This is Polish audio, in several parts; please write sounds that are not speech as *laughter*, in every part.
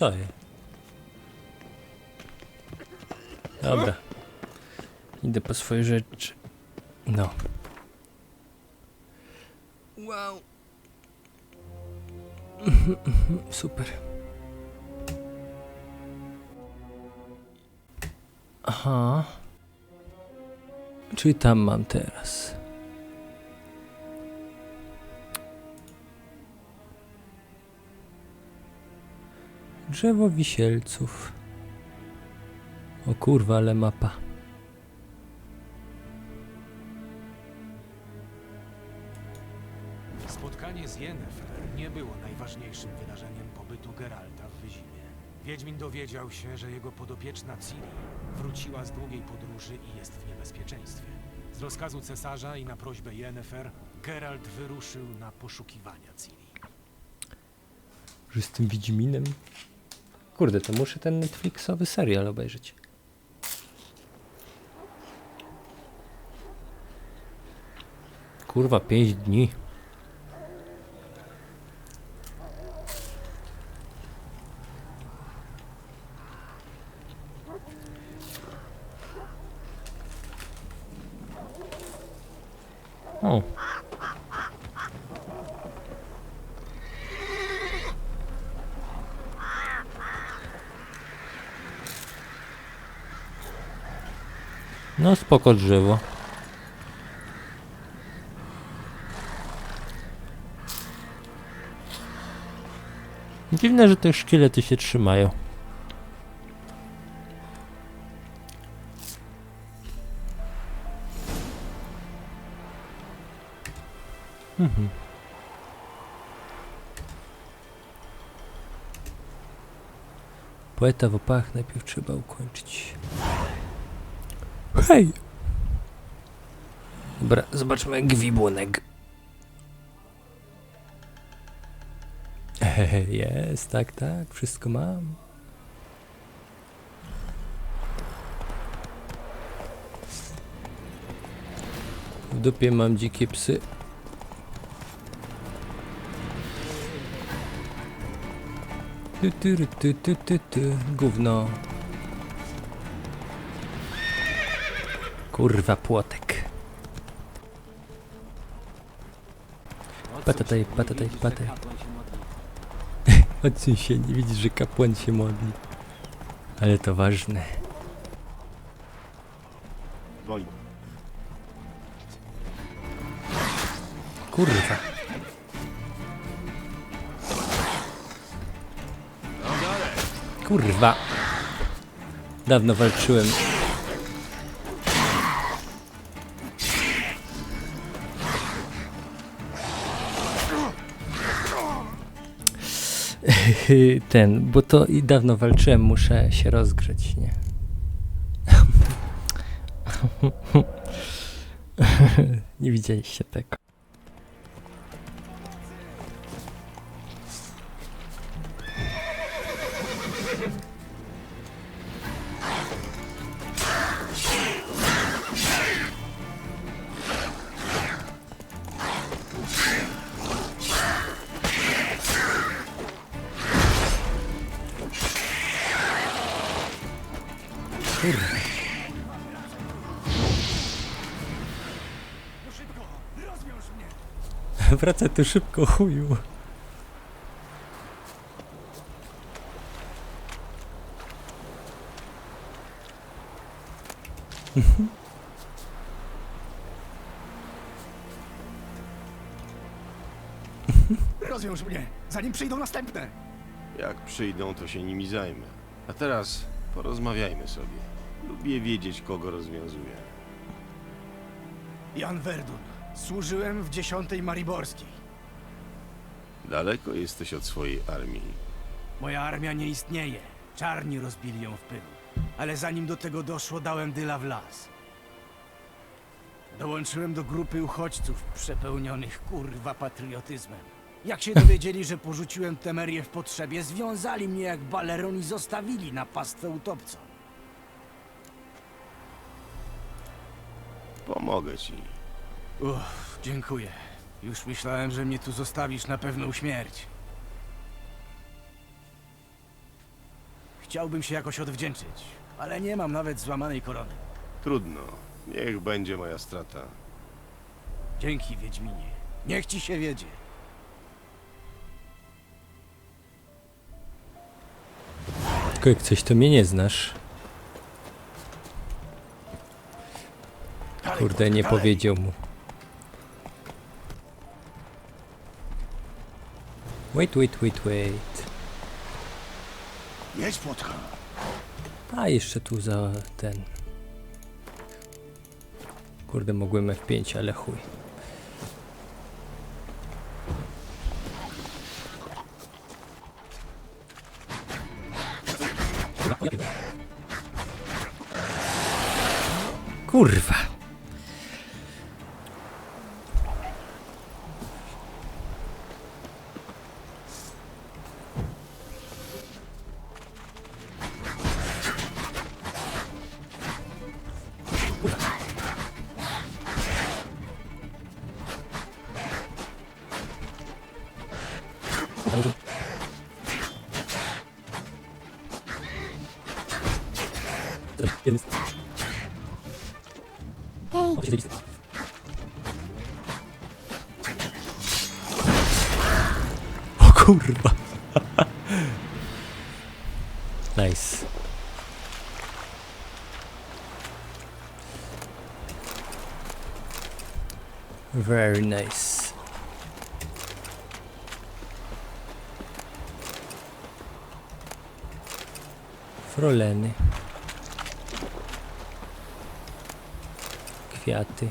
Jest? Dobra. Idę po swoje rzeczy. No. Wow. *laughs* Super. Aha. Czyli tam mam teraz. Drzewo wisielców. O kurwa, ale mapa. Spotkanie z Yennefer nie było najważniejszym wydarzeniem pobytu Geralta w Wyzimie. Wiedźmin dowiedział się, że jego podopieczna Ciri wróciła z długiej podróży i jest w niebezpieczeństwie. Z rozkazu cesarza i na prośbę Yennefer Geralt wyruszył na poszukiwania Ciri. Że z tym Wiedźminem. Kurde, to muszę ten Netflixowy serial obejrzeć. Kurwa, 5 dni. O. No spoko drzewo. Dziwne, że te szkielety się trzymają. Mhm. Poeta w opach najpierw trzeba ukończyć. Hej! Dobra, zobaczmy gwibunek. *laughs* Jest, tak, tak, wszystko mam. W dupie mam dzikie psy. Tu, tu, tu, tu, tu, tu. Gówno. Kurwa płotek. Patataj, patataj, pataj. Odsuń się, nie widzisz, że kapłan się modli. Ale to ważne. Kurwa. Kurwa. Dawno walczyłem. Ten, bo to i dawno walczyłem, muszę się rozgrzeć, nie? *laughs* nie widzieliście tego. Kurwa. *laughs* Wracaj tu szybko, chuju. Rozwiąż mnie, zanim przyjdą następne. Jak przyjdą, to się nimi zajmę. A teraz porozmawiajmy sobie. Lubię wiedzieć, kogo rozwiązuję. Jan Verdun. Służyłem w dziesiątej Mariborskiej. Daleko jesteś od swojej armii. Moja armia nie istnieje. Czarni rozbili ją w pył. Ale zanim do tego doszło, dałem dyla w las. Dołączyłem do grupy uchodźców przepełnionych kurwa patriotyzmem. Jak się dowiedzieli, że porzuciłem Temerię w potrzebie, związali mnie jak baleron i zostawili na pastwę utopcom. Pomogę ci. Uff, dziękuję. Już myślałem, że mnie tu zostawisz na pewną śmierć. Chciałbym się jakoś odwdzięczyć, ale nie mam nawet złamanej korony. Trudno. Niech będzie moja strata. Dzięki, Wiedźminie. Niech ci się wiedzie. Jak coś to mnie nie znasz. Kurde, nie powiedział mu. Wait, wait, wait, wait. Jedź, płotka. A jeszcze tu za ten. Kurde, mogłem F5, ale chuj. Kurwa. Kurwa. Nice. Very nice. Froleny. Kwiaty.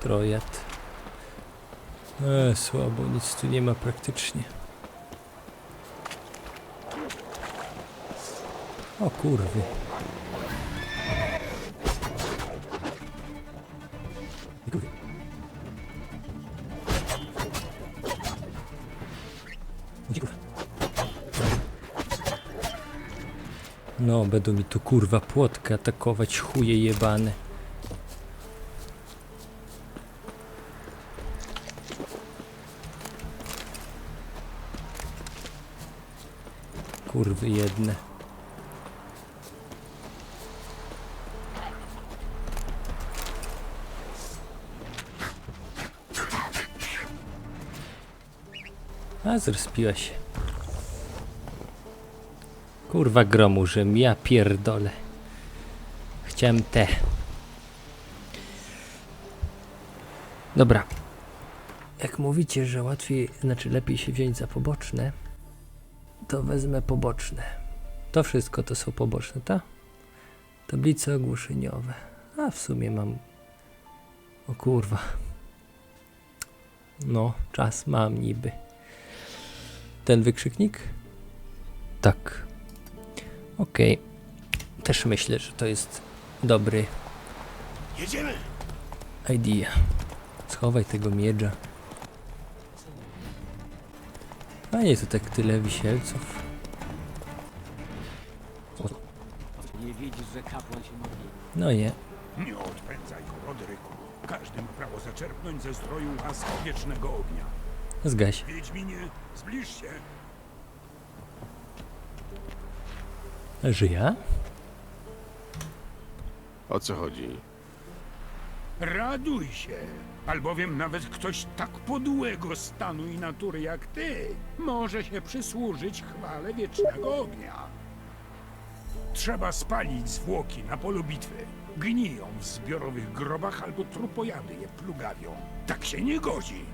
Trojat. E, słabo, nic tu nie ma praktycznie. O kurwy. No, będą mi tu kurwa płotkę atakować, chuje jebane. Kurwy jedne. A zrespiła się. Kurwa gromu, że ja pierdolę. Chciałem te. Dobra. Jak mówicie, że łatwiej, znaczy lepiej się wziąć za poboczne, to wezmę poboczne. To wszystko to są poboczne, tak? Tablice ogłoszeniowe. A w sumie mam. O kurwa. No, czas mam niby. Ten wykrzyknik? Tak. Okej. Też myślę, że to jest dobry Jedziemy! idea. Schowaj tego miedża. A nie, to tak tyle wisielców. Nie widzisz, że kapłan się modli? No nie. Nie odpędzaj go, Rodryku. Każdy ma prawo zaczerpnąć ze stroju łask wiecznego ognia. Zgaś. Wiedźminie, zbliż się. Żyja? O co chodzi? Raduj się, albowiem nawet ktoś tak podłego stanu i natury jak ty może się przysłużyć chwale wiecznego ognia. Trzeba spalić zwłoki na polu bitwy. Gniją w zbiorowych grobach albo trupojady je plugawią. Tak się nie godzi.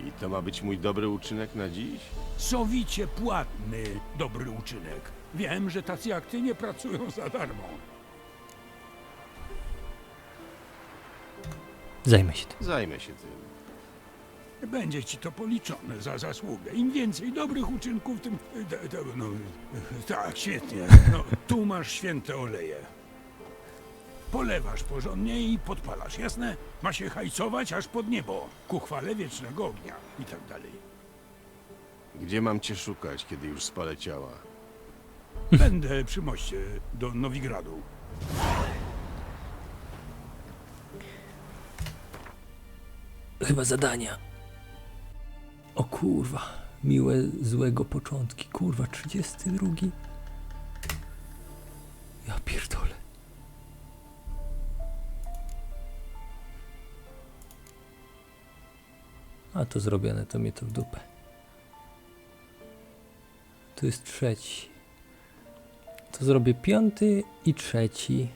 I to ma być mój dobry uczynek na dziś? Sowicie płatny dobry uczynek. Wiem, że tacy jak ty nie pracują za darmo. Zajmę się tym. Zajmę się tym. Będzie ci to policzone za zasługę. Im więcej dobrych uczynków, tym... te- te- no, tak, świetnie. No, tu masz święte oleje. Polewasz porządnie i podpalasz, jasne? Ma się hajcować aż pod niebo, ku chwale wiecznego ognia i tak dalej. Gdzie mam cię szukać, kiedy już spalę ciała? Będę przy moście do Nowigradu. Chyba zadania. O kurwa. Miłe, złego początki. Kurwa, 32. Ja pierdolę. A to zrobione, to mnie to w dupę. To jest trzeci. To zrobię piąty i trzeci.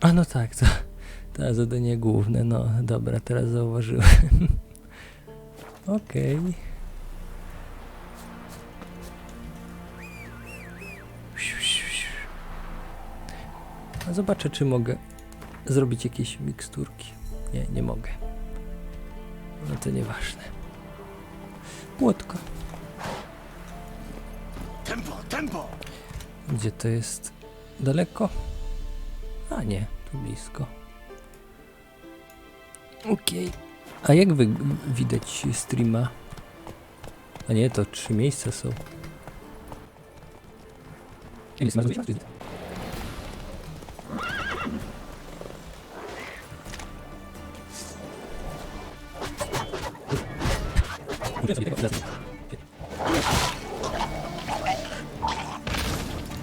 A no tak, to, to zadanie główne. No dobra, teraz zauważyłem. *laughs* Okej. A zobaczę, czy mogę zrobić jakieś miksturki. Nie, nie mogę. No to nieważne. Łódko. Tempo, tempo! Gdzie to jest? Daleko? A nie, tu blisko. Okej. A jak wy widać streama? A nie, to trzy miejsca są.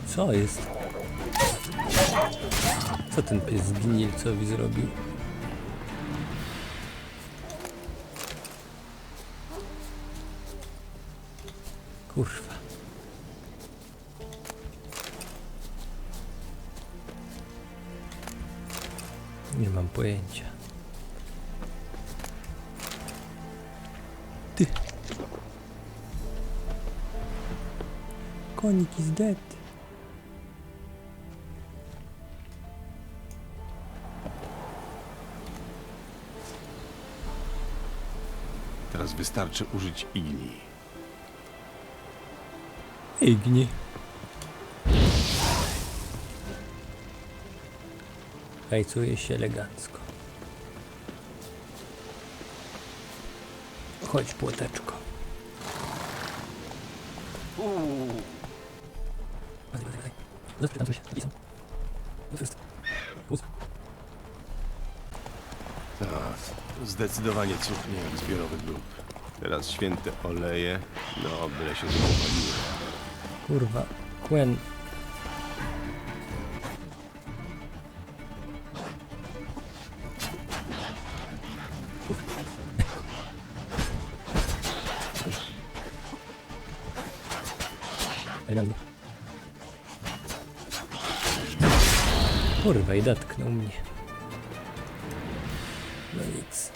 Co jest? Co ten pies zgnilcowi zrobił? Kurwa. Nie mam pojęcia. Ty. Konik is dead. Teraz wystarczy użyć igni. Igni. Hajcuje się elegancko. Chodź, płoteczko. Tak, zdecydowanie cuchnie zbiorowy grób. Teraz święte oleje, no byle się zapaliły. Kurwa, Quen. Kurwa i dotknął mnie. No nic.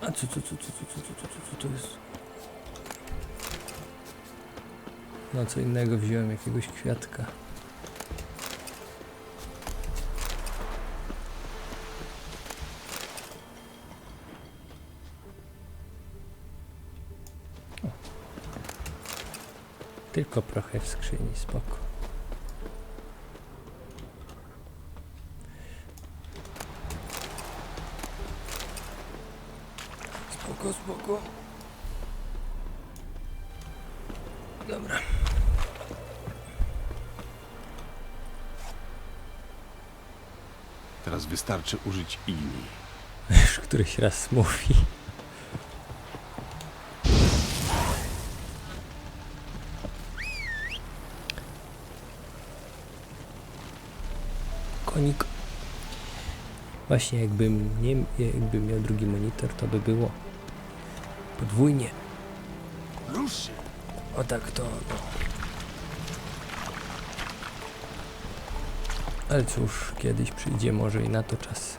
A co, co, co, co, co, co, co, co, co to jest? No co innego wziąłem, jakiegoś kwiatka. Tylko trochę w skrzyni, spoko. Spoko, spoko. Dobra. Teraz wystarczy użyć igni. Już któryś raz mówi. Konik. Właśnie jakbym nie jakbym miał drugi monitor, to by było podwójnie. Ruszy! O tak to. No. Ale cóż, kiedyś przyjdzie może i na to czas.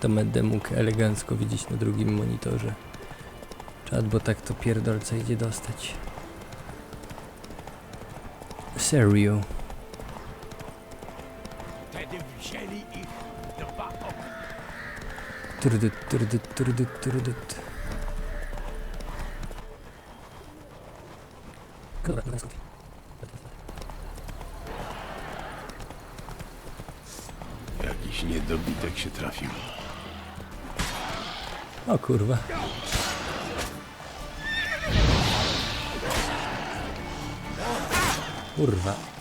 To będę mógł elegancko widzieć na drugim monitorze. Czad, bo tak to pierdolca idzie dostać. Serio. Wtedy wzięli ich dwa okna. Turdyt, turdyt, turdyt, turdyt. Dobra, elegancko. Niedobitek się trafił. O kurwa. Kurwa.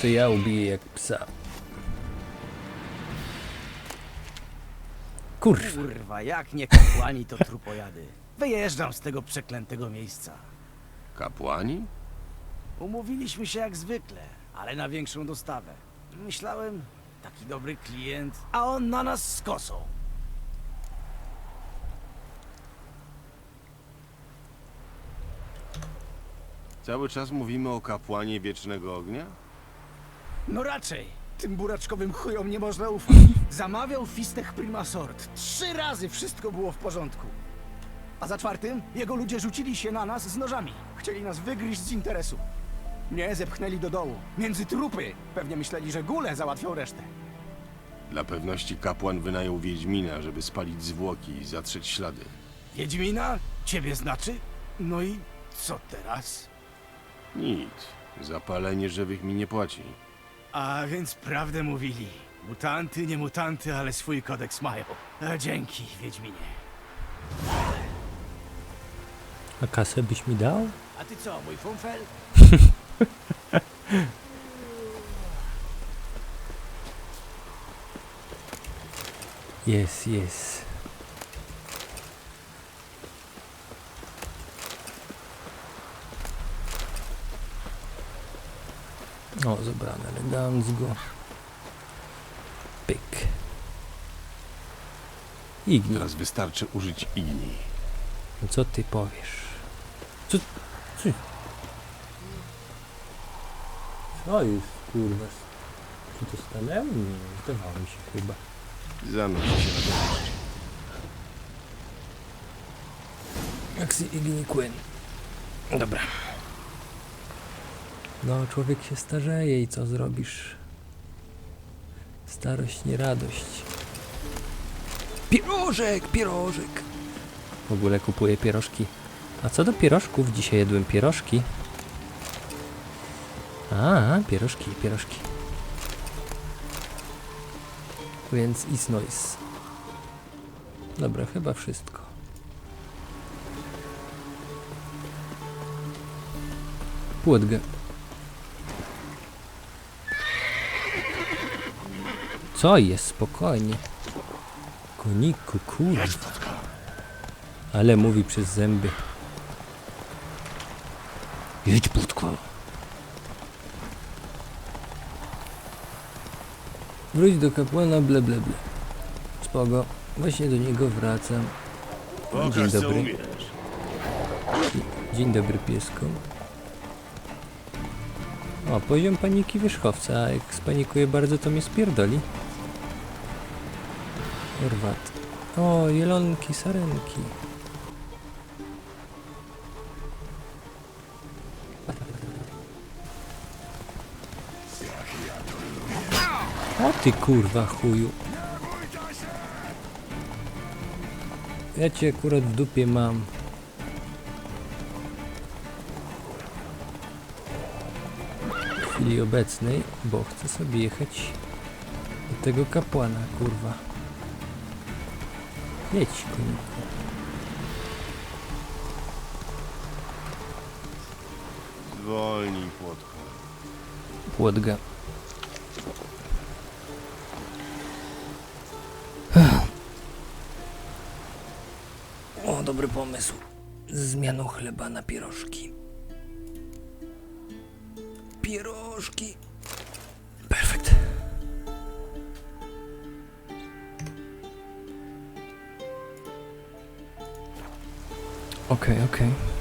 To ja ubiję jak psa. Kurwa. Kurwa, jak nie kapłani, to trupojady. Wyjeżdżam z tego przeklętego miejsca. Kapłani? Umówiliśmy się jak zwykle, ale na większą dostawę. Myślałem, taki dobry klient, a on na nas z kosą. Cały czas mówimy o kapłanie wiecznego ognia? No raczej. Tym buraczkowym chujom nie można ufać. Zamawiał fistech Primasort. Trzy razy wszystko było w porządku. A za czwartym, jego ludzie rzucili się na nas z nożami. Chcieli nas wygryźć z interesu. Mnie zepchnęli do dołu, między trupy. Pewnie myśleli, że góle załatwią resztę. Dla pewności kapłan wynajął Wiedźmina, żeby spalić zwłoki i zatrzeć ślady. Wiedźmina? Ciebie znaczy? No i co teraz? Nic. Zapalenie żywych mi nie płaci. A więc prawdę mówili. Mutanty, nie mutanty, ale swój kodeks mają. A dzięki, Wiedźminie. A kasę byś mi dał? A ty co, mój funfel? *laughs* Jest, jest. O, zebrane elegancko. Pyk. Igni. Teraz wystarczy użyć igni. No Co ty powiesz? Co? Co? Co jest, kurwa? Czy to stanęło? Nie, zdawało mi się chyba. Zanosi się na to. Axi Igni Quinn. Dobra. No, człowiek się starzeje i co zrobisz? Starość, nie radość. Pierożek, pierożek. W ogóle kupuję pierożki. A co do pierożków, dzisiaj jadłem pierożki. A, pierożki, pierożki. Więc is noise. Dobra, chyba wszystko. Płotgę. Co jest? Spokojnie. Koniku, kurwa. Ale mówi przez zęby. Jedź, płotko. Wróć do kapłana, ble, ble, ble. Spoko. Właśnie do niego wracam. Dzień dobry. Dzień dobry, piesko. O, poziom paniki wierzchowca, jak spanikuje bardzo, to mnie spierdoli. Urwat. O, jelonki, sarenki. O ty kurwa chuju. Ja cię akurat w dupie mam. w chwili obecnej, bo chcę sobie jechać do tego kapłana, kurwa. Jedź, koniku. Zwolnij, płotko. Płotga. O, dobry pomysł. Zmianą chleba na pierożki. Pierożki. Okej, okej.